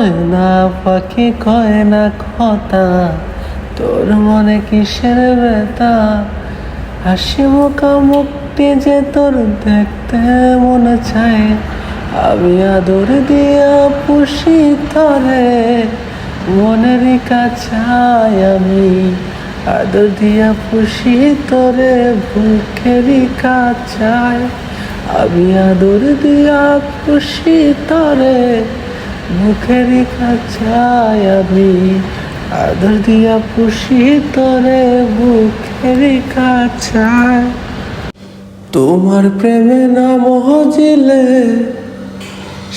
ময়না পাখি কয় না কথা, তোর মনে কিসের ব্যথা? হাসি মুখা মুক্তি যে তোর দেখতে মনে চায়, আমি আদর দিয়া পুষি তরে, মনের কাছায় আমি আদর দিয়া পুষি তরে বুকেরই কাছায় আমি আদর দিয়া পুষি তরে কাছায় আমি আদর দিয়া পুষি তরে বুকেরই কাছায়। তোমার প্রেমে নাম হজিলে,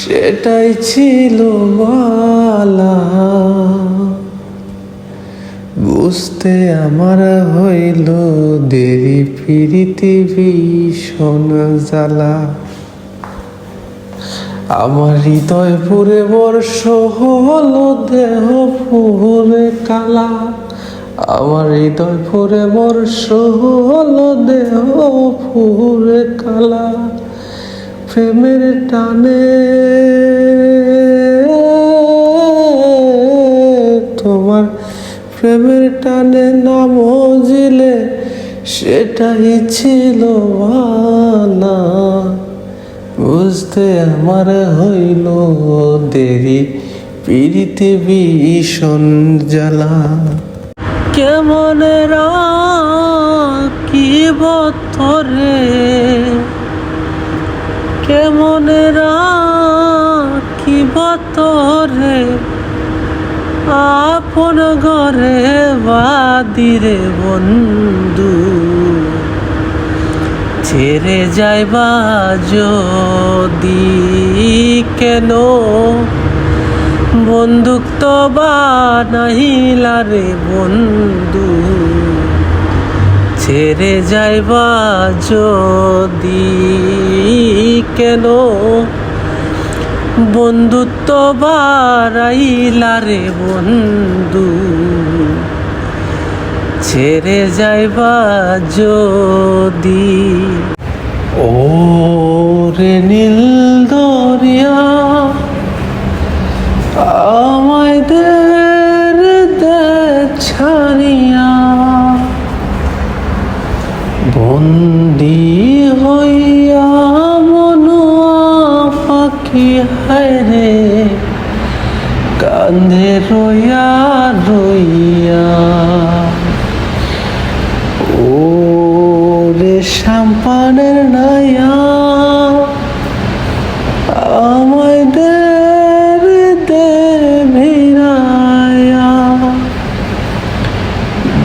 সেটাই ছিল মালা। বুঝতে আমার হইল দেরি ফিরিতে ভীষণ জ্বালা। আমার হৃদয় পুরে বর্ষ হলো দেহ পুরে কালা। আমার হৃদয় পুরে বর্ষ হলো দেহ পুরে কালা। প্রেমের টানে তোমার প্রেমের টানে নাম জিলে সেটাই ছিল ভালা বুঝতে আমার হইল দেরি পিড়িতে জ্বালা। কেমন কি বতরে কেমন কি বতরে আপন ঘরে বাদিরে বন্ধু। ছেড়ে যাইবা যদি কেন? বন্দুক তো বানাইলা রে বন্ধু। ছেড়ে যাইবা যদি কেন? বন্ধুত্ব বাড়াইলা রে বন্ধু। ছেড়ে যাইবা যদি। ও রে নীল দরিয়া, আমায় দের ছাড়িয়া বন্দি হইয়া মনুয়া পাখি হায় কান্ধে রইয়া রইয়া। রে সাম্পানের নাইয়া আমায় দে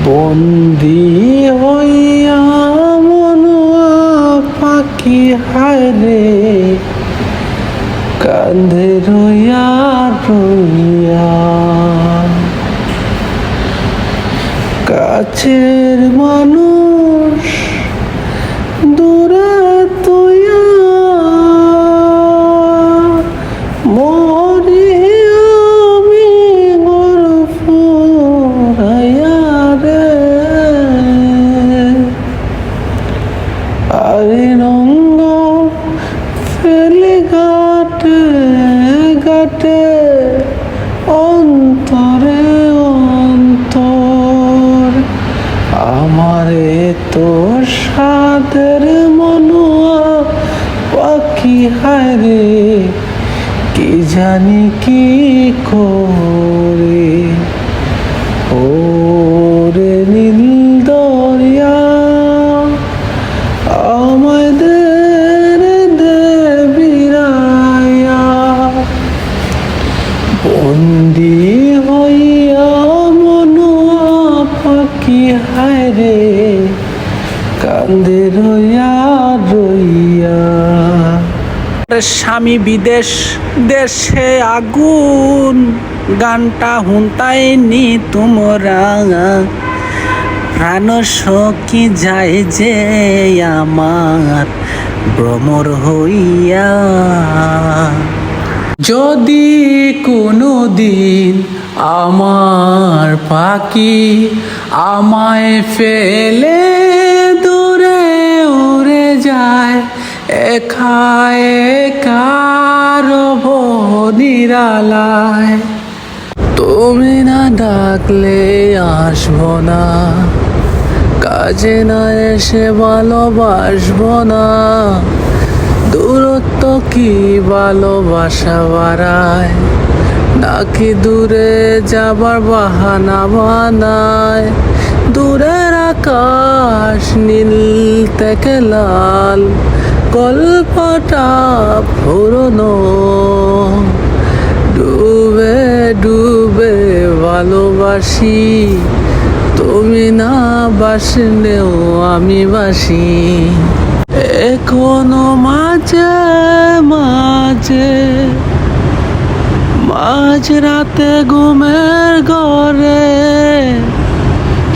বন্দি হইয়া মনুয়া পাখি হায় রে কান্ধে রইয়া রইয়া। কাছের মানুষ গাটে গাটে অন্তরে অন্তর। আমারে তো সাদের মনুয়া পাখি, হায় রে, কি জানি কি করে? ও রে নীল বন্দি হইয়া রে। কান্দে রইয়া রইয়া। স্বামী বিদেশ, দেশে আগুন। গানটা হুন্তাইনি তোমরা। প্রাণ সখী যায় যে আমার ভ্রমর হইয়া। যদি কোনো দিন আমার পাখি আমায় ফেলে দূরে উড়ে যায় একা একার নিরালায় তুমি না ডাকলে আসব না, কাজে না এসে ভালোবাসবো না। দূরত্ব কি ভালোবাসা বাড়ায়? নাকি দূরে যাবার বাহানা বানায়? দূরের আকাশ নীল থেকে লাল, গল্পটা পুরনো। ডুবে ডুবে ভালোবাসি, তুমি না বাসলেও আমি বাসি। এখনও মাঝে মাঝে। মাঝ রাতে ঘুমের ঘরে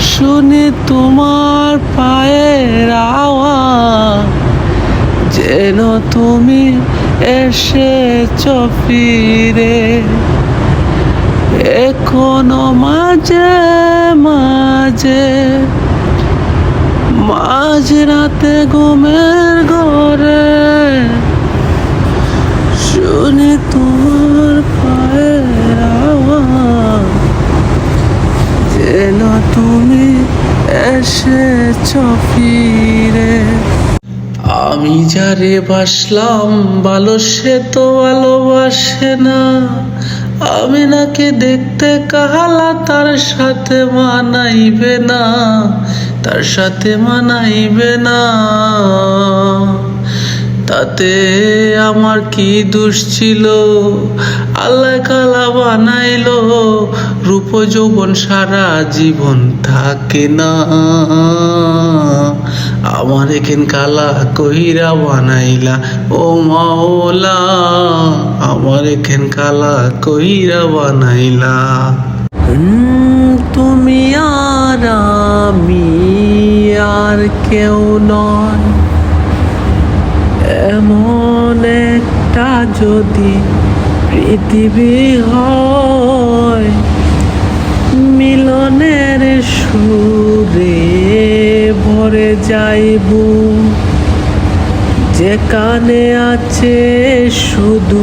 শুনি তোমার পায়ের আওয়াজ। যেন তুমি এসেছ ফিরে। এখনও মাঝে মাঝে। মাঝ রাতে ঘুমের ঘরে শুনি তোমার পায়ের যেন তুমি এসেছ ফিরে। আমি যারে বাসলাম ভালো সে তো ভালোবাসে না। আমি নাকি দেখতে কাহালা তার সাথে মানাইবে না। তার সাথে মানাইবে না। তাতে আমার কি দোষ ছিল? আল্লাহ কালা বানাইলো, রূপ যৌবন সারা জীবন থাকে না। আমার এখান কালা কহিরা বানাইলা, ও মাওলা, আমার এখান কালা কহিরা বানাইলা। তুমি আর আমি আর কেউ নয়। এমন একটা যদি পৃথিবী হয়, মিলনের সুরে ভরে যাইব। যেখানে আছে শুধু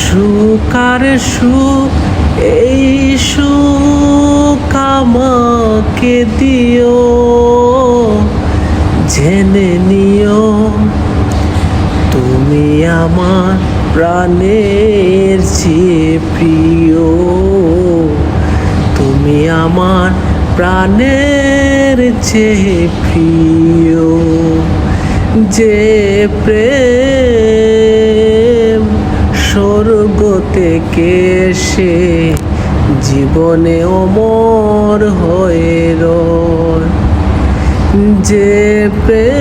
সুখ আর সুখ এই সুখ আমাকে দিও, জেনে নিও তুমি আমার প্রাণের চেয়ে প্রিয়। তুমি আমার প্রাণের চেয়ে প্রিয়। যে প্রেম স্বর্গ থেকে সে জীবনে অমর হয়ে রয়। যে প্রেম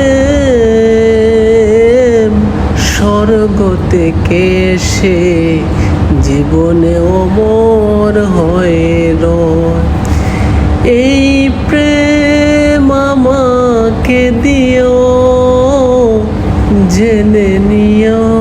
স্বর্গ থেকে সে জীবনে অমর হয়ে রয়। এই প্রেম আমাকে দিও, জেনে নিও।